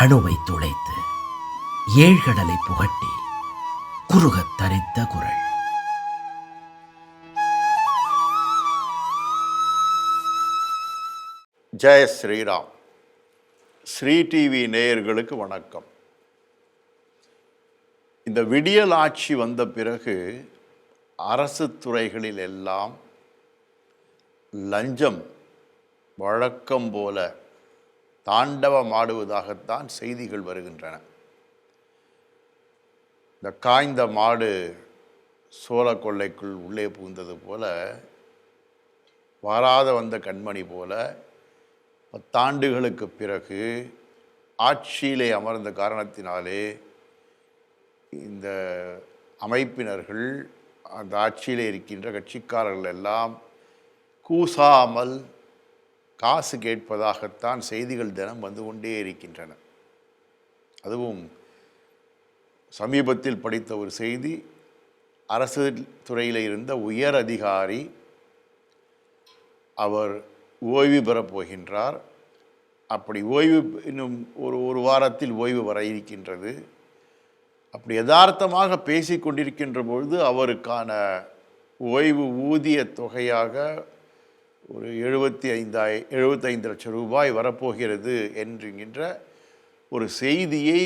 அணுவை துளைத்து ஏழ்கடலை புகட்டி குறுகத் தரித்த குரல். ஜெய ஸ்ரீராம். ஸ்ரீ டிவி நேயர்களுக்கு வணக்கம். இந்த விடியல் ஆட்சி வந்த பிறகு அரசு துறைகளில் எல்லாம் லஞ்சம் வழக்கம் போல தாண்டவமாடுவதாகத்தான் செய்திகள் வருகின்றன. இந்த காய்ந்த மாடு சோழ கொள்ளைக்குள் உள்ளே புகுந்தது போல வாராத வந்த கண்மணி போல பத்தாண்டுகளுக்கு பிறகு ஆட்சியிலே அமர்ந்த காரணத்தினாலே இந்த அமைப்பினர்கள் அந்த ஆட்சியிலே இருக்கின்ற கட்சிக்காரர்கள் எல்லாம் கூசாமல் காசு கேட்பதாகத்தான் செய்திகள் தினம் வந்து கொண்டே இருக்கின்றன. அதுவும் சமீபத்தில் படித்த ஒரு செய்தி அரசு துறையில் இருந்த உயர் அதிகாரி அவர் ஓய்வு பெறப் போகின்றார். அப்படி ஓய்வு இன்னும் ஒரு ஒரு வாரத்தில் ஓய்வு வர இருக்கின்றது. அப்படி யதார்த்தமாக பேசி கொண்டிருக்கின்ற பொழுது அவருக்கான ஓய்வு ஊதிய தொகையாக ஒரு எழுபத்தி ஐந்தாய் எழுபத்தைந்து லட்சம் ரூபாய் வரப்போகிறது என்கின்ற ஒரு செய்தியை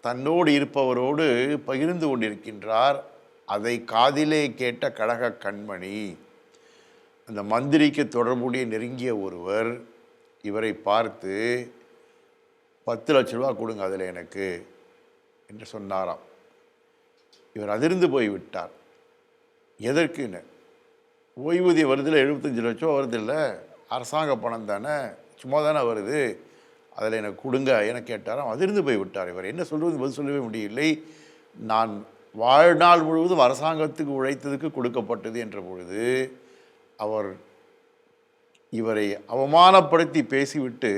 தன்னோடு இருப்பவரோடு பகிர்ந்து கொண்டிருக்கின்றார். அதை காதிலே கேட்ட கழக கண்மணி அந்த மந்திரிக்கு தொடர்புடைய நெருங்கிய ஒருவர் இவரை பார்த்து பத்து லட்ச ரூபா கொடுங்க அதில் எனக்கு என்று சொன்னாராம். இவர் அதிர்ந்து போய் விட்டார் எதற்குன்னு? ஓய்வூதியம் வருதில்ல எழுபத்தஞ்சு லட்சம் வருதில்ல? அரசாங்க பணம் தானே? சும்மா தானே வருது? அதில் எனக்கு கொடுங்க என கேட்டாராம். அதிர்ந்து போய் விட்டார் இவர். என்ன சொல்வது பதில் சொல்லவே முடியவில்லை. நான் வாழ்நாள் முழுவதும் அரசாங்கத்துக்கு உழைத்ததுக்கு கொடுக்கப்பட்டது என்ற பொழுது அவர் இவரை அவமானப்படுத்தி பேசிவிட்டு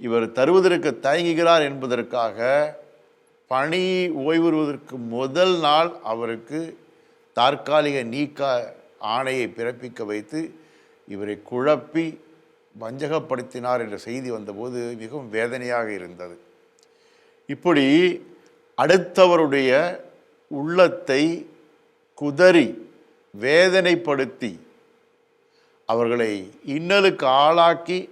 இவர் தருவதற்கு தயங்குகிறார் என்பதற்காக பணி ஓய்வுறுவதற்கு முதல் நாள் அவருக்கு தற்காலிக நீக்க ஆணையை பிறப்பிக்க வைத்து இவரை குழப்பி வஞ்சகப்படுத்தினார் என்ற செய்தி வந்தபோது மிகவும் வேதனையாக இருந்தது. இப்படி அடுத்தவருடைய உள்ளத்தை குதறி வேதனைப்படுத்தி அவர்களை இன்னலுக்கு ஆளாக்கி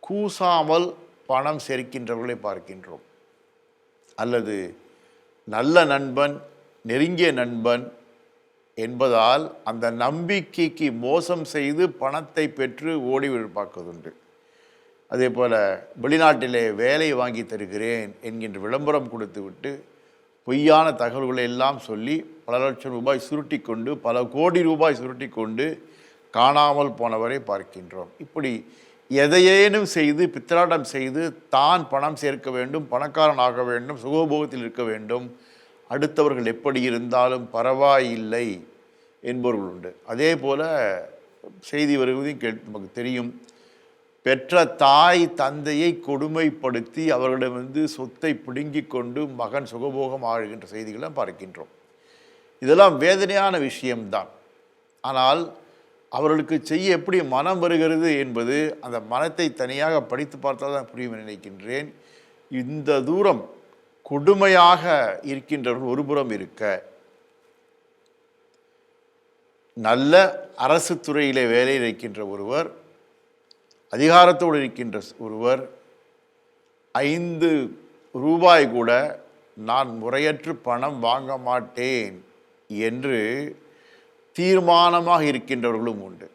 கூசாமல் பணம் சேர்க்கின்றவர்களை பார்க்கின்றோம். அல்லது நல்ல நண்பன் நெருங்கிய நண்பன் என்பதால் அந்த நம்பிக்கைக்கு மோசம் செய்து பணத்தை பெற்று ஓடி பார்ப்பதுண்டு அதே போல் வெளிநாட்டிலே வேலை வாங்கி தருகிறேன் என்கின்ற விளம்பரம் கொடுத்து விட்டு பொய்யான தகவல்களை எல்லாம் சொல்லி பல லட்சம் ரூபாய் சுருட்டி கொண்டு பல கோடி ரூபாய் சுருட்டி கொண்டு காணாமல் போனவரை பார்க்கின்றோம். இப்படி எதையேனும் செய்து பித்திராட்டம் செய்து தான் பணம் சேர்க்க வேண்டும் பணக்காரன் ஆக வேண்டும் சுகோபோகத்தில் இருக்க வேண்டும் அடுத்தவர்கள் எப்படி இருந்தாலும் பரவாயில்லை என்பவர்கள் உண்டு. அதே போல் செய்தி வருவதையும் கே நமக்கு தெரியும். பெற்ற தாய் தந்தையை கொடுமைப்படுத்தி அவர்களிடம் வந்து சொத்தை பிடுங்கி கொண்டு மகன் சுகபோகம் ஆழ்கின்ற செய்திகளை பார்க்கின்றோம். இதெல்லாம் வேதனையான விஷயம்தான். ஆனால் அவர்களுக்கு செய்ய எப்படி மனம் வருகிறது என்பது அந்த மனத்தை தனியாக படித்து பார்த்தால் தான் புரியும் நினைக்கின்றேன். இந்த தூரம் கொடுமையாக இருக்கின்றவர்கள் ஒருபுறம் இருக்க நல்ல அரசு துறையிலே வேலையில் இருக்கின்ற ஒருவர் அதிகாரத்தோடு இருக்கின்ற ஒருவர் ஐந்து ரூபாய் கூட நான் முறையற்று பணம் வாங்க மாட்டேன் என்று தீர்மானமாக இருக்கின்றவர்களும் உண்டு.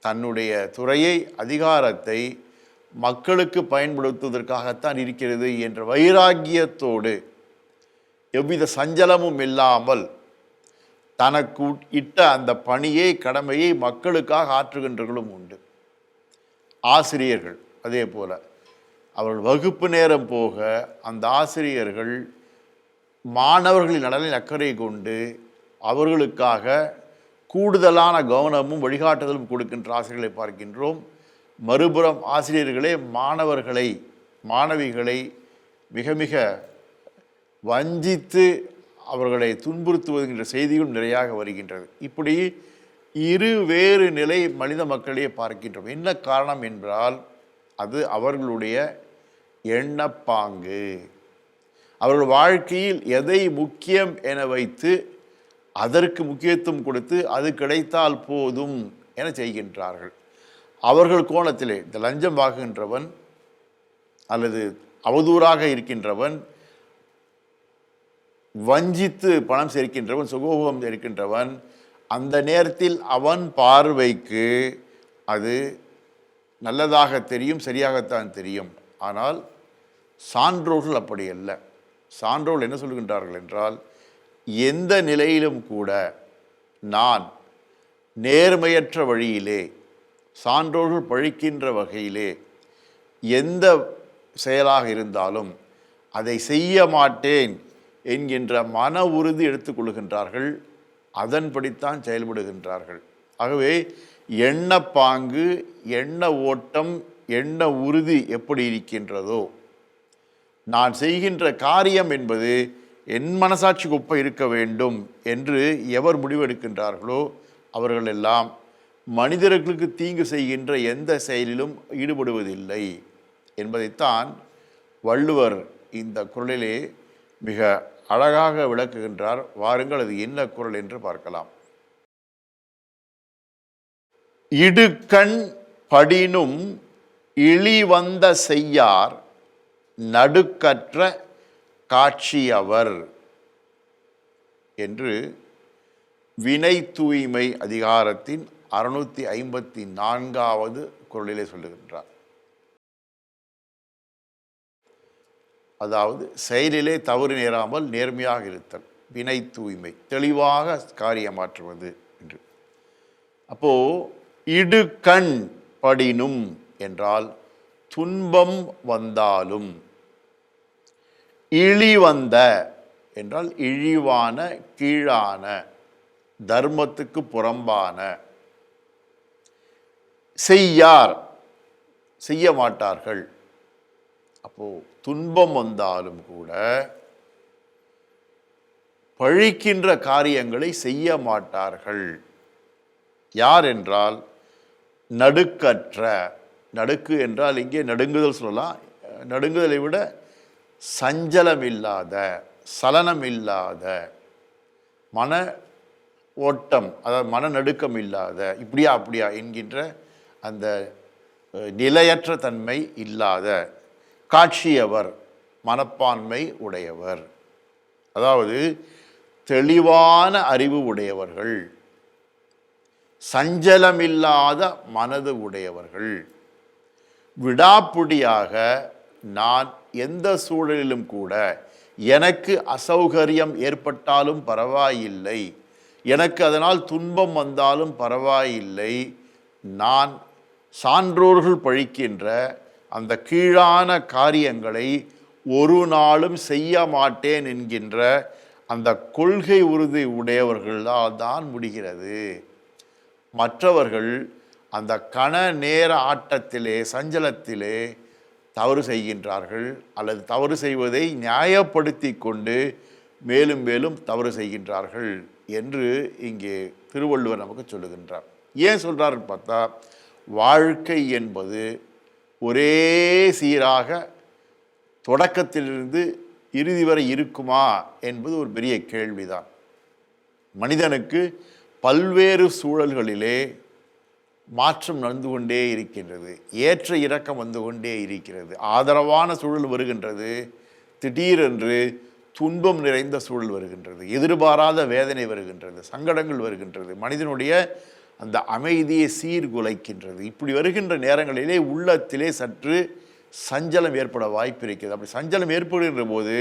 தன்னுடைய துறையை அதிகாரத்தை மக்களுக்கு பயன்படுத்துவதற்காகத்தான் இருக்கிறது என்ற வைராக்கியத்தோடு எவ்வித சஞ்சலமும் இல்லாமல் தனக்கு இட்ட அந்த பணியை கடமையை மக்களுக்காக ஆற்றுகின்றவர்களும் உண்டு. ஆசிரியர்கள் அதே போல். அவர்கள் வகுப்பு நேரம் போக அந்த ஆசிரியர்கள் மாணவர்களின் நலனில் அக்கறை கொண்டு அவர்களுக்காக கூடுதலான கவனமும் வழிகாட்டுதலும் கொடுக்கின்ற ஆசிரியர்களை பார்க்கின்றோம். மறுபுறம் ஆசிரியர்களே மாணவர்களை மாணவிகளை மிக மிக வஞ்சித்து அவர்களை துன்புறுத்துவதுங்கிற செய்தியும் நிறையாக வருகின்றது. இப்படி இரு வேறு நிலை மனித மக்களையே பார்க்கின்றோம். என்ன காரணம் என்றால் அது அவர்களுடைய எண்ணப்பாங்கு. அவர்கள் வாழ்க்கையில் எதை முக்கியம் என வைத்து அதற்கு முக்கியத்துவம் கொடுத்து அது கிடைத்தால் போதும் என செய்கின்றார்கள். அவர்கள் கோணத்திலே இந்த லஞ்சம் வாங்குகின்றவன் அல்லது அவதூறாக இருக்கின்றவன் வஞ்சித்து பணம் சேர்க்கின்றவன் சுகோபம் இருக்கின்றவன் அந்த நேரத்தில் அவன் பார்வைக்கு அது நல்லதாக தெரியும் சரியாகத்தான் தெரியும். ஆனால் சான்றோர்கள் அப்படி அல்ல. சான்றோர்கள் என்ன சொல்கின்றார்கள் என்றால் எந்த நிலையிலும் கூட நான் நேர்மையற்ற வழியிலே சான்றோர்கள் பழிக்கின்ற வகையிலே எந்த செயலாக இருந்தாலும் அதை செய்ய மாட்டேன் என்கின்ற மன உறுதி எடுத்துக்கொள்கின்றார்கள் அதன்படித்தான் செயல்படுகின்றார்கள். ஆகவே எண்ண பாங்கு எண்ண ஓட்டம் எண்ண உறுதி எப்படி இருக்கின்றதோ நான் செய்கின்ற காரியம் என்பது என் மனசாட்சிக்கு ஒப்ப இருக்க வேண்டும் என்று எவர் முடிவெடுக்கின்றார்களோ அவர்கள் எல்லாம் மனிதர்களுக்கு தீங்கு செய்கின்ற எந்த செயலிலும் ஈடுபடுவதில்லை என்பதைத்தான் வள்ளுவர் இந்த குரலிலே மிக அழகாக விளக்குகின்றார். வாருங்கள் அது என்ன குரல் என்று பார்க்கலாம். இடுக்கண் படினும் இழிவந்த செய்யார் நடுக்கற்ற காட்சியவர் என்று வினை தூய்மை அதிகாரத்தின் அறுநூற்றி ஐம்பத்தி நான்காவது குரலிலே சொல்லுகின்றார். அதாவது செயலிலே தவறு நேராமல் நேர்மையாக இருத்தல் வினை தூய்மை தெளிவாக காரியமாற்றுவது என்று. அப்போது இடுகண் படினும் என்றால் துன்பம் வந்தாலும் இழிவந்த என்றால் இழிவான கீழான தர்மத்துக்கு புறம்பான செய்யார் செய்ய மாட்டார்கள். அப்போது துன்பம் வந்தாலும் கூட பழிக்கின்ற காரியங்களை செய்ய மாட்டார்கள். யார் என்றால் நடுக்கற்ற நடுக்கு என்றால் இங்கே நடுங்குதல் சொல்லலாம். நடுங்குதலை விட சஞ்சலம் இல்லாத சலனம் இல்லாத மன ஓட்டம் அதாவது மன நடுக்கம் இல்லாத இப்படியா அப்படியா என்கின்ற அந்த நிலையற்ற தன்மை இல்லாத காட்சியவர் மனப்பான்மை உடையவர். அதாவது தெளிவான அறிவு உடையவர்கள் சஞ்சலமில்லாத மனது உடையவர்கள். விடாப்புடியாக நான் எந்த சூழலிலும் கூட எனக்கு அசௌகரியம் ஏற்பட்டாலும் பரவாயில்லை. எனக்கு அதனால் துன்பம் வந்தாலும் பரவாயில்லை. நான் சான்றோர்கள் பழிக்கின்ற அந்த கீழான காரியங்களை ஒரு நாளும் செய்ய மாட்டேன் என்கின்ற அந்த கொள்கை உறுதி உடையவர்களால் தான் முடிகிறது. மற்றவர்கள் அந்த கண நேர ஆட்டத்திலே சஞ்சலத்திலே தவறு செய்கின்றார்கள் அல்லது தவறு செய்வதை நியாயப்படுத்தி கொண்டு மேலும் மேலும் தவறு செய்கின்றார்கள் என்று இங்கே திருவள்ளுவர் நமக்கு சொல்லுகின்றார். ஏன் சொல்கிறாருன்னு பார்த்தா வாழ்க்கை என்பது ஒரே சீராக தொடக்கத்திலிருந்து இறுதி வரை இருக்குமா என்பது ஒரு பெரிய கேள்விதான். மனிதனுக்கு பல்வேறு சூழல்களிலே மாற்றம் நடந்து கொண்டே இருக்கின்றது. ஏற்ற இறக்கம் வந்து கொண்டே இருக்கிறது. ஆதரவான சூழல் வருகின்றது. திடீரென்று துன்பம் நிறைந்த சூழல் வருகின்றது. எதிர்பாராத வேதனை வருகின்றது. சங்கடங்கள் வருகின்றது. மனிதனுடைய அந்த அமைதியை சீர்குலைக்கின்றது. இப்படி வருகின்ற நேரங்களிலே உள்ளத்திலே சற்று சஞ்சலம் ஏற்பட வாய்ப்பு இருக்கிறது. அப்படி சஞ்சலம் ஏற்படுகின்ற போது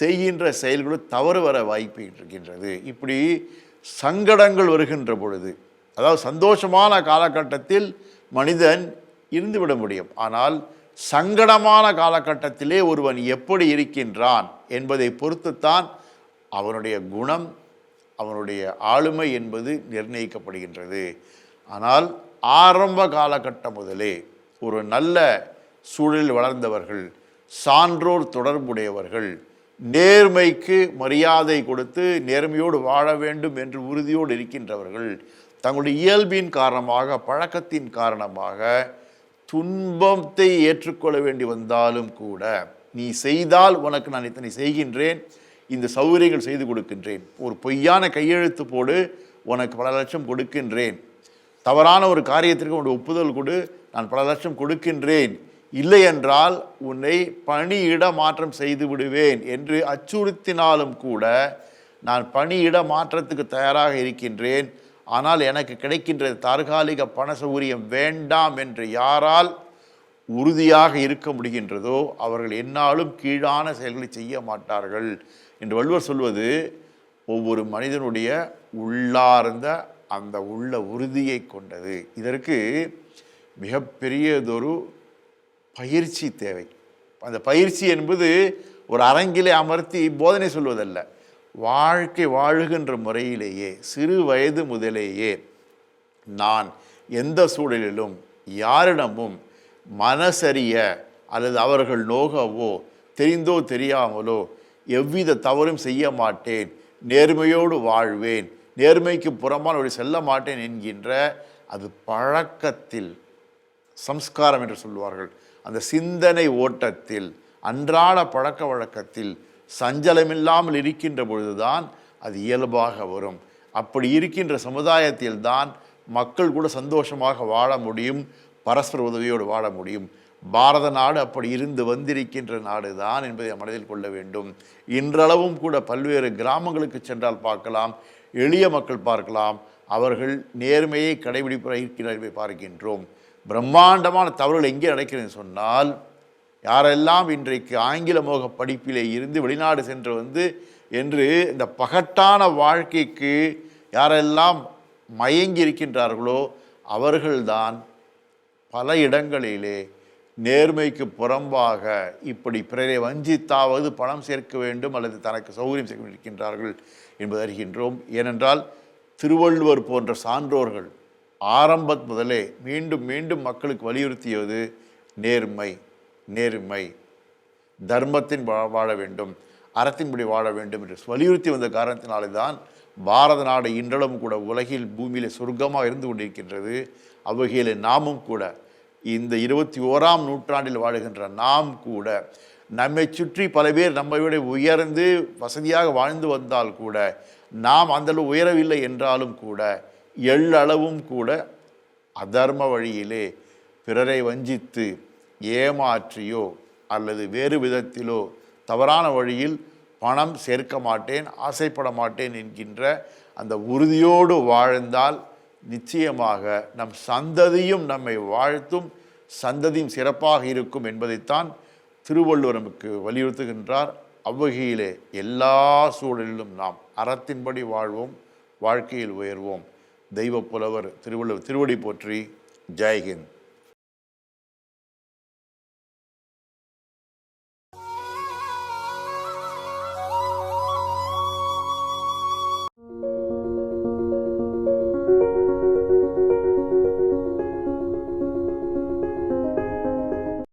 செய்கின்ற செயல்களும் தவறு வர வாய்ப்பு இருக்கின்றது. இப்படி சங்கடங்கள் வருகின்ற பொழுது அதாவது சந்தோஷமான காலகட்டத்தில் மனிதன் இருந்துவிட முடியும். ஆனால் சங்கடமான காலகட்டத்திலே ஒருவன் எப்படி இருக்கின்றான் என்பதை பொறுத்துத்தான் அவனுடைய குணம் அவனுடைய ஆளுமை என்பது நிர்ணயிக்கப்படுகின்றது. ஆனால் ஆரம்ப காலகட்டம் முதலே ஒரு நல்ல சூழலில் வளர்ந்தவர்கள் சான்றோர் தொடர்புடையவர்கள் நேர்மைக்கு மரியாதை கொடுத்து நேர்மையோடு வாழ வேண்டும் என்று உறுதியோடு இருக்கின்றவர்கள் தங்களுடைய இயல்பின் காரணமாக பழக்கத்தின் காரணமாக துன்பத்தை ஏற்றுக்கொள்ள வேண்டி வந்தாலும் கூட நீ செய்தால் உனக்கு நான் இத்தனை செய்கின்றேன் இந்த சௌகரியங்கள் செய்து கொடுக்கின்றேன். ஒரு பொய்யான கையெழுத்து போடு உனக்கு பல லட்சம் கொடுக்கின்றேன். தவறான ஒரு காரியத்திற்கு உன்னுடைய ஒப்புதல் கொடு நான் பல லட்சம் கொடுக்கின்றேன். இல்லை என்றால் உன்னை பணியிட மாற்றம் செய்து விடுவேன் என்று அச்சுறுத்தினாலும் கூட நான் பணியிட மாற்றத்துக்கு தயாராக இருக்கின்றேன். ஆனால் எனக்கு கிடைக்கின்ற தற்காலிக பண சௌகரியம் வேண்டாம் என்று யாரால் உறுதியாக இருக்க முடிகின்றதோ அவர்கள் என்னாலும் கீழான செயல்களை செய்ய மாட்டார்கள். என்று வள்ளுவர் சொல்வது ஒவ்வொரு மனிதனுடைய உள்ளார்ந்த அந்த உள்ள உறுதியை கொண்டது. இதற்கு மிகப்பெரியதொரு பயிற்சி தேவை. அந்த பயிற்சி என்பது ஒரு அரங்கிலே அமர்த்தி போதனை சொல்வதல்ல. வாழ்க்கை வாழுகின்ற முறையிலேயே சிறு வயது முதலேயே நான் எந்த சூழலிலும் யாரிடமும் மனசறிய அல்லது அவர்கள் நோகவோ தெரிந்தோ தெரியாமலோ எவ்வித தவறும் செய்ய மாட்டேன். நேர்மையோடு வாழ்வேன். நேர்மைக்கு புறமான ஒரு செல்ல மாட்டேன் என்கின்ற அது பழக்கத்தில் சம்ஸ்காரம் என்று சொல்வார்கள். அந்த சிந்தனை ஓட்டத்தில் அன்றாட பழக்க வழக்கத்தில் சஞ்சலமில்லாமல் இருக்கின்ற பொழுதுதான் அது இயல்பாக வரும். அப்படி இருக்கின்ற சமுதாயத்தில் தான் மக்கள் கூட சந்தோஷமாக வாழ முடியும். பரஸ்பர உதவியோடு வாழ முடியும். பாரத நாடு அப்படி இருந்து வந்திருக்கின்ற நாடு தான் என்பதை மனதில் கொள்ள வேண்டும். இன்றளவும் கூட பல்வேறு கிராமங்களுக்கு சென்றால் பார்க்கலாம். எளிய மக்கள் பார்க்கலாம். அவர்கள் நேர்மையை கடைபிடிப்பிருக்கிறார்கள் பார்க்கின்றோம். பிரம்மாண்டமான தவறுகள் எங்கே நடக்கிறதுன்னு சொன்னால் யாரெல்லாம் இன்றைக்கு ஆங்கில மோக படிப்பிலே இருந்து வெளிநாடு சென்று வந்து என்று இந்த பகட்டான வாழ்க்கைக்கு யாரெல்லாம் மயங்கி இருக்கின்றார்களோ அவர்கள்தான் பல இடங்களிலே நேர்மைக்கு புறம்பாக இப்படி பிறரை வஞ்சித்தாவது பணம் சேர்க்க வேண்டும் அல்லது தனக்கு சௌகரியம் சேர்க்க இருக்கின்றார்கள் என்பதை அறிகின்றோம். ஏனென்றால் திருவள்ளுவர் போன்ற சான்றோர்கள் ஆரம்பத் முதலே மீண்டும் மீண்டும் மக்களுக்கு வலியுறுத்தியது நேர்மை நேர்மை. தர்மத்தின் வா வாழ வேண்டும் அறத்தின்படி வாழ வேண்டும் என்று வலியுறுத்தி வந்த காரணத்தினாலே தான் பாரத நாடு இன்றளவும் கூட உலகில் பூமியிலே சொர்க்கமாக இருந்து கொண்டிருக்கின்றது. அவ்வகையில் நாமும் கூட இந்த இருபத்தி ஓராம் நூற்றாண்டில் வாழுகின்ற நாம் கூட நம்மை சுற்றி பல பேர் நம்மை விட உயர்ந்து வசதியாக வாழ்ந்து வந்தால் கூட நாம் அந்தளவு உயரவில்லை என்றாலும் கூட எள்ளளவும் கூட அதர்ம வழியிலே பிறரை வஞ்சித்து ஏமாற்றியோ அல்லது வேறு விதத்திலோ தவறான வழியில் பணம் சேர்க்க மாட்டேன் ஆசைப்பட மாட்டேன் என்கின்ற அந்த உறுதியோடு வாழ்ந்தால் நிச்சயமாக நம் சந்ததியும் நம்மை வாழ்த்தும் சந்ததியும் சிறப்பாக இருக்கும் என்பதைத்தான் திருவள்ளுவர் நமக்கு வலியுறுத்துகின்றார். அவ்வகையிலே எல்லா சூழலிலும் நாம் அறத்தின்படி வாழ்வோம் வாழ்க்கையில் உயர்வோம். தெய்வ புலவர் திருவள்ளுவர் திருவடி போற்றி. ஜெய்ஹிந்த்.